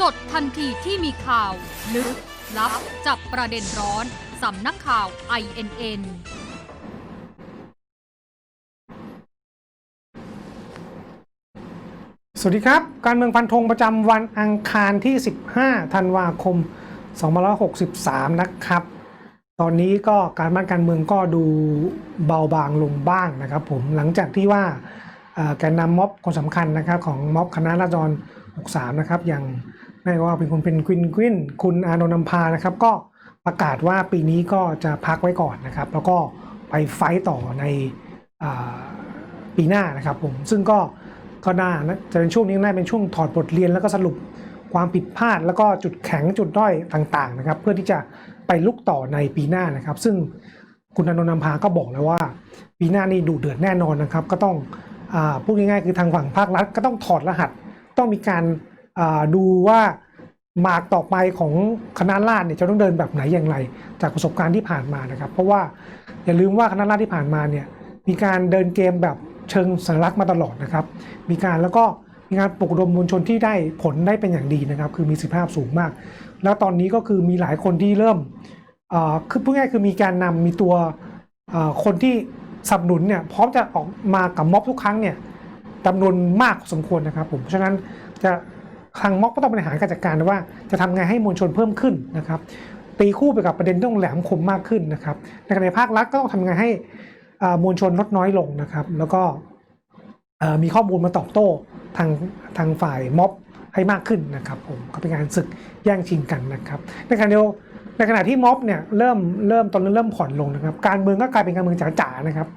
สดทันทีที่มีข่าวลึกลับจับประเด็นร้อนสำนักข่าว INN สวัสดีครับ การเมืองฟันธงประจำวันอังคารที่ 15 ธันวาคม 2563 นะครับ ตอนนี้ก็การบ้านการเมืองก็ดูเบาบางลงบ้างนะครับผม หลังจากที่ว่าแกนนำม็อบคนสำคัญนะครับของม็อบคณะราษฎร 63 นะครับอย่าง ไม่ว่าเป็นคนเป็นควินกวินคุณอานนท์นำพานะครับ ก็ประกาศว่าปีนี้ก็จะพักไว้ก่อนนะครับ แล้วก็ไปไฟต์ต่อในอปีหน้านะครับผมซึ่งก็ก็น่าจะเป็นช่วงนี้น่าเป็นช่วงถอดบทเรียนแล้วก็สรุปความผิดพลาด แล้วก็จุดแข็งจุดด้อยต่างๆนะครับ เพื่อที่จะไปลุกต่อในปีหน้านะครับ ซึ่งคุณอนนท์นำพาก็บอกแล้วว่า ปีหน้านี่ดูเดือดแน่นอนนะครับ ก็ต้องอพูดง่ายๆคือทางฝั่งภาครัฐก็ต้องถอดรหัส ต้องมีการ ดูว่าหมากต่อไปของคณะราษฎรเนี่ยจะต้องเดินแบบไหนอย่างไร จากประสบการณ์ที่ผ่านมานะครับ เพราะว่าอย่าลืมว่าคณะราษฎรที่ผ่านมาเนี่ยมีการเดินเกมแบบเชิงสัญลักษณ์มาตลอดนะครับ มีการแล้วก็มีการปลุกระดมมวลชนที่ได้ผลได้เป็นอย่างดีนะครับ คือมีสิทธิภาพสูงมาก แล้วตอนนี้ก็คือมีหลายคนที่เริ่มคือพูดง่ายคือมีการนำมีตัวคนที่สนับสนุนเนี่ยพร้อมจะออกมากับม็อบทุกครั้งเนี่ยจำนวนมากสมควรนะครับผมเพราะฉะนั้นจะ ทางม็อบก็ต้องบริหารการจัดการว่าจะทำไงให้มวลชนเพิ่มขึ้นนะครับตีคู่ไปกับประเด็นต้องแหลมคมมากขึ้นนะครับในขณะในภาครัฐก็ต้องทำไงให้อ่อมวลชนลดน้อยลงนะครับ แล้วก็มีข้อมูลมาตอบโต้ทางทางฝ่ายม็อบให้มากขึ้นนะครับผมก็เป็นการศึกแย่งชิงกันนะครับในขณะเดียวในขณะที่ม็อบเนี่ยเริ่มเริ่มตอนนี้เริ่มผ่อนลงนะครับ การเมืองก็กลายเป็นการเมืองจ๋าๆนะครับ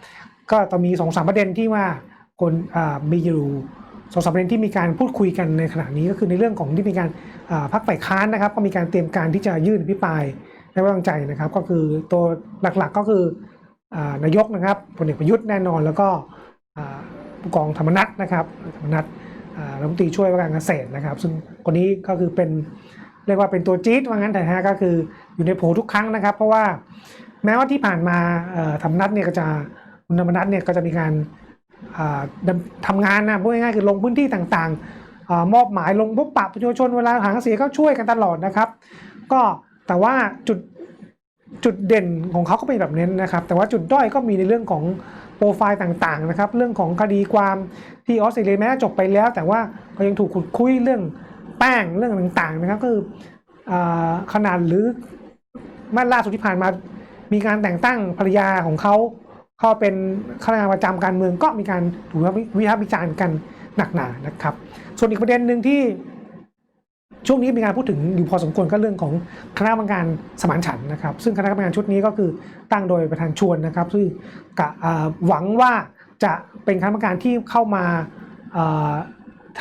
ก็ต้องมีสองสามประเด็นที่ว่าคนมีอยู่ สองสามประเด็นที่มีการพูดคุยกันในขณะนี้ก็คือในเรื่องของที่มีการพักฝ่ายค้านนะครับ ก็มีการเตรียมการที่จะยื่นอภิปรายไม่ไว้วางใจนะครับ ก็คือตัวหลักๆก็คืออนายกนะครับพลเอกประยุทธ์แน่นอนแล้วก็ผู้กองธรรมนัฐนะครับธรรมนัฐรัฐมนตรีช่วยว่าการเกษตรนะครับ ซึ่งคนนี้ก็คือเป็นเรียกว่าเป็นตัวจี๊ดว่างั้นแต่ฮะก็คืออยู่ในโผทุกครั้งนะครับ เพราะว่าแม้ว่าที่ผ่านมาธรรมนัฐเนี่ยก็จะคุณธรรมนัฐเนี่ยก็จะมีการ อ่าดำทำงานนะพูดง่ายๆคือลงพื้นที่ต่างๆ มอบหมายลงพบปะประชาชนเวลาหาเสียงก็ช่วยกันตลอดนะครับ ก็แต่ว่าจุดจุดเด่นของเขาก็เป็นแบบนี้นะครับ แต่ว่าจุดด้อยก็มีในเรื่องของโปรไฟล์ต่างๆนะครับ เรื่องของคดีความที่ออสเตรเลียแม้จจบไปแล้ว แต่ว่าก็ยังถูกขุดคุยเรื่องแป้งเรื่องต่างๆนะครับก็คืออขนาดหรือมาล่าสุดที่ผ่านมามีการแต่งตั้งภรรยาของเขา เข้าเป็นข้าราชการประจำการเมืองก็มีการถูกวิพากษ์วิจารณ์กันหนักหนานะครับ ส่วนอีกประเด็นหนึ่งที่ช่วงนี้มีการพูดถึงอยู่พอสมควรก็เรื่องของคณะกรรมการสมานฉันนะครับ ซึ่งคณะกรรมการชุดนี้ก็คือตั้งโดยประธานชวนนะครับ ซึ่งกะหวังว่าจะเป็นคณะกรรมการที่เข้ามาอ่า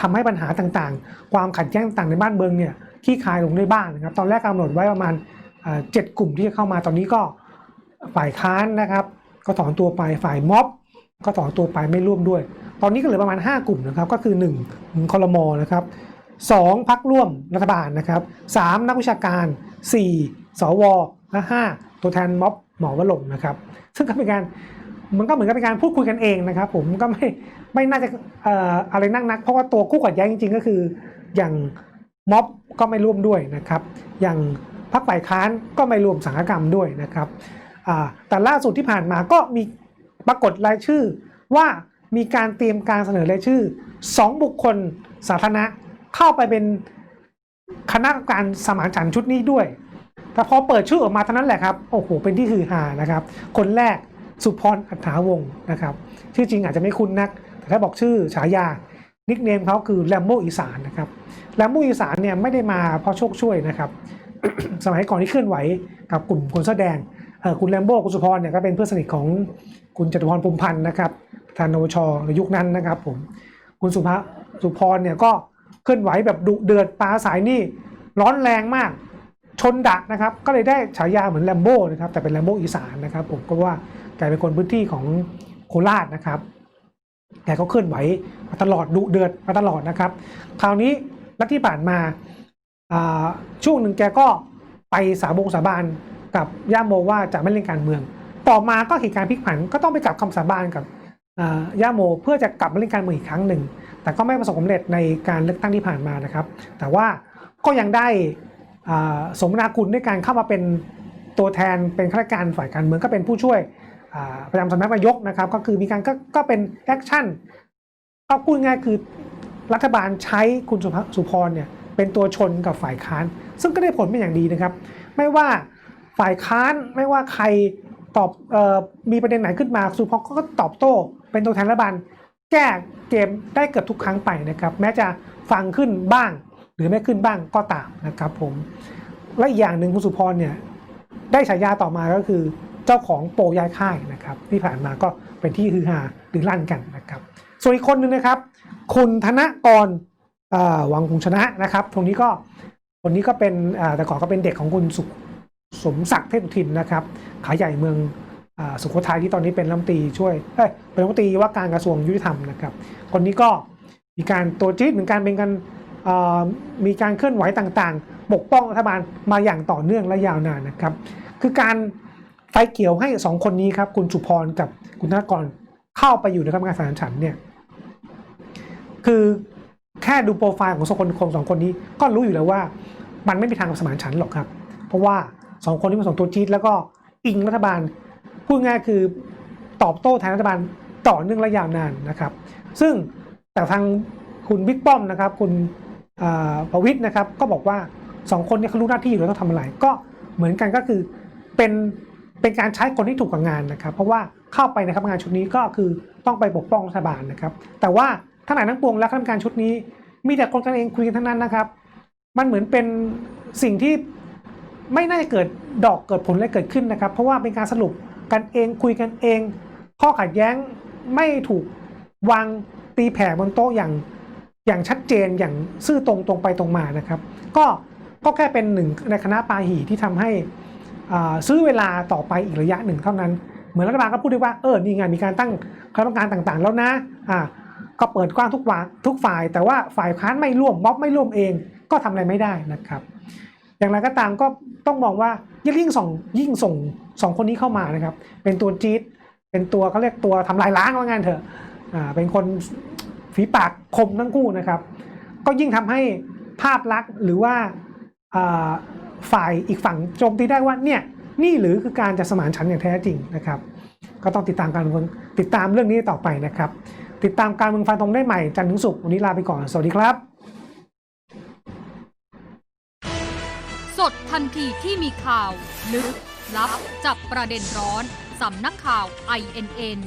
ทำให้ปัญหาต่างๆ ความขัดแย้งต่างๆในบ้านเมืองเนี่ยที่คลายลงได้บ้างนะครับ ตอนแรกกำหนดไว้ประมาณเจ็ดกลุ่มที่จะเข้ามาตอนนี้ก็ฝ่ายค้านนะครับ ก็ถอนตัวไปฝ่ายม็อบ ก็ถอนตัวไปไม่ร่วมด้วย ตอนนี้ก็เหลือประมาณ 5 กลุ่มนะครับ ก็คือ1คอรมอนะครับ2พักร่วมรัฐบาลนะครับ3นักวิชาการ 4 สวและ5ตัวแทนม็อบหมอวลงนะครับ ซึ่งก็เป็นการมันก็เหมือนกับเป็นการพูดคุยกันเองนะครับ ผมก็ไม่ไม่น่าจะออะไรนักนัก เพราะว่าตัวคู่ขัดแย้งจริงๆ ก็คือ อย่างม็อบก็ไม่ร่วมด้วยนะครับ อย่างพรรคฝ่ายค้านก็ไม่รวมสังฆกรรมด้วยนะครับ แต่ล่าสุดที่ผ่านมาก็มีปรากฏรายชื่อว่ามีการเตรียมการเสนอรายชื่อ 2 บุคคลสาธารณะเข้าไปเป็นคณะกรรมการสมานฉันท์ชุดนี้ด้วย แต่พอเปิดชื่อออกมาเท่านั้นแหละครับ โอ้โห เป็นที่ฮือฮานะครับ คนแรกสุพรอัฐาวงศ์นะครับ ชื่อจริงอาจจะไม่คุ้นนัก แต่ถ้าบอกชื่อฉายา นิกเนมเขาคือแลมโบอีสานนะครับ แลมโบอีสานเนี่ยไม่ได้มาเพราะโชคช่วยนะครับ สมัยก่อนที่เคลื่อนไหวกับกลุ่มคนเสื้อแดง คุณแลมโบ้คุณสุพรเนี่ยก็เป็นเพื่อนสนิทของคุณจตุพรพรหมพันธ์นะครับประธานนวชในยุคนั้นนะครับผมคุณสุภาสุพรเนี่ยก็เคลื่อนไหวแบบดุเดือดปลาสายนี่ร้อนแรงมากชนดะนะครับก็เลยได้ฉายาเหมือนแลมโบ้นะครับแต่เป็นแลมโบ้อีสานนะครับ ผมก็ว่าแกเป็นคนพื้นที่ของโคราชนะครับแกก็เคลื่อนไหวมาตลอดดุเดือดมาตลอดนะครับ คราวนี้และที่ผ่านมาอ่าช่วงหนึ่งแกก็ไปสาบงสาบาน กับย่าโมว่าจะไม่เล่นการเมือง ต่อมาก็เหตุการณ์พลิกผันก็ต้องไปกลับคำสาบานกับย่าโมเพื่อจะกลับมาเล่นการเมืองอีกครั้งหนึ่ง แต่ก็ไม่ประสบความสำเร็จในการเลือกตั้งที่ผ่านมานะครับ แต่ว่าก็ยังได้สมนาคุณด้วยการเข้ามาเป็นตัวแทนเป็นข้าราชการฝ่ายการเมืองก็เป็นผู้ช่วยอ่าประจำสำนักนายกนะครับ ก็คือมีการก็ก็เป็นแอคชั่นก็พูดง่ายคือรัฐบาลใช้คุณสุภสุพรเนี่ยเป็นตัวชนกับฝ่ายค้าน ซึ่งก็ได้ผลเป็นอย่างดีนะครับ ไม่ว่า ฝ่ายค้านไม่ว่าใครตอบออมีประเด็นไหนขึ้นมาสุพรก็ตอบโต้ เป็นตัวแทนรัฐบาลแก้เกมได้เกือบทุกครั้งไปนะครับ แม้จะฟังขึ้นบ้าง หรือไม่ขึ้นบ้างก็ตามนะครับผมและอีกอย่างหนึ่งคุณสุพรเนี่ยได้ฉายาต่อมาก็คือเจ้าของโปรย้ายค่ายนะครับ ที่ผ่านมาก็เป็นที่ฮือฮาหรือลั่นกันนะครับ ส่วนอีกคนหนึ่งนะครับ คุณธนกรวังคงชนะนะครับตรงนี้ก็คนนี้ก็เป็นแต่ก่อนก็เป็นเด็กของคุณสุ สมศักดิ์เทพสุทินนะครับขายใหญ่เมืองอสุโขทัยที่ตอนนี้เป็นรัฐมนตรีช่วยเอ้ยเป็นรัฐมนตรีว่าการกระทรวงยุติธรรมนะครับคนนี้ก็มีการตัวจี๊ดเหมือนกันเป็นการมีการเคลื่อนไหวต่างๆปกป้องรัฐบาลมาอย่างต่อเนื่องและยาวนานนะครับ คือการไฟเขียวให้สองคนนี้ครับคุณสุพรกับคุณธนกรเข้าไปอยู่ในกรรมการสานฉันเนี่ยคือแค่ดูโปรไฟล์ของสองคนสองคนนี้ก็รู้อยู่แล้วว่า มันไม่มีทางสมานฉันหรอกครับ เพราะว่า สองคนนี้เป็นสองตัวจีดแล้วก็อิงรัฐบาล พูดง่ายคือตอบโต้แทนรัฐบาลต่อเนื่องและยาวนานนะครับ ซึ่งแต่ทางคุณบิ๊กป้อมนะครับ คุณประวิทย์นะครับ ก็บอกว่าสองคนนี้เขารู้หน้าที่อยู่แล้วต้องทำอะไร ก็เหมือนกันก็คือเป็นเป็นการใช้คนที่ถูกกับงานนะครับ เพราะว่าเข้าไปนะกรรมการชุดนี้ก็คือต้องไปปกป้องรัฐบาลนะครับ แต่ว่าทั้งหลายทั้งปวงและคณะกรรมการชุดนี้ มีแต่คนกันเองคุยกันทั้งนั้นนะครับ มันเหมือนเป็นสิ่งที่ ไม่น่าจะเกิดดอกเกิดผลอะไรเกิดขึ้นนะครับ เพราะว่าเป็นการสรุปกันเองคุยกันเอง ข้อขัดแย้งไม่ถูกวางตีแผ่บนโต๊ะอย่างอย่างชัดเจนอย่างซื่อตรงตรงไปตรงมานะครับ ก็ก็แค่เป็นหนึ่งในคณะปาหีที่ทำให้ซื้อเวลาต่อไปอีกระยะหนึ่งเท่านั้น เหมือนรัฐบาลก็พูดได้ว่าเออนี่ไงมีการตั้งคณะกรรมการต่างๆ แล้วนะอ่าก็เปิดกว้างทุกวาทุกฝ่าย แต่ว่าฝ่ายค้านไม่ร่วมม็อบไม่ร่วมเองก็ทำอะไรไม่ได้นะครับ อย่างไรก็ตามก็ต้องมองว่ายิ่งส่งยิ่งส่งสองคนนี้เข้ามานะครับ เป็นตัวจี๊ดเป็นตัวเขาเรียกตัวทำลายล้างว่างั้นเถอะอ่าเป็นคนฝีปากคมทั้งคู่นะครับ ก็ยิ่งทำให้ภาพลักษณ์หรือว่าฝ่ายอีกฝั่งโจมตีได้ว่าเนี่ยนี่หรือคือการจะสมานฉันอย่างแท้จริงนะครับ ก็ต้องติดตามการเมืองติดตามเรื่องนี้ต่อไปนะครับ ติดตามการเมืองฟันตรงได้ใหม่จันทร์ถึงศุกร์วันนี้ลาไปก่อน สวัสดีครับ สดทันทีที่มีข่าว ลึก ลับ จับประเด็นร้อน สำนักข่าว INN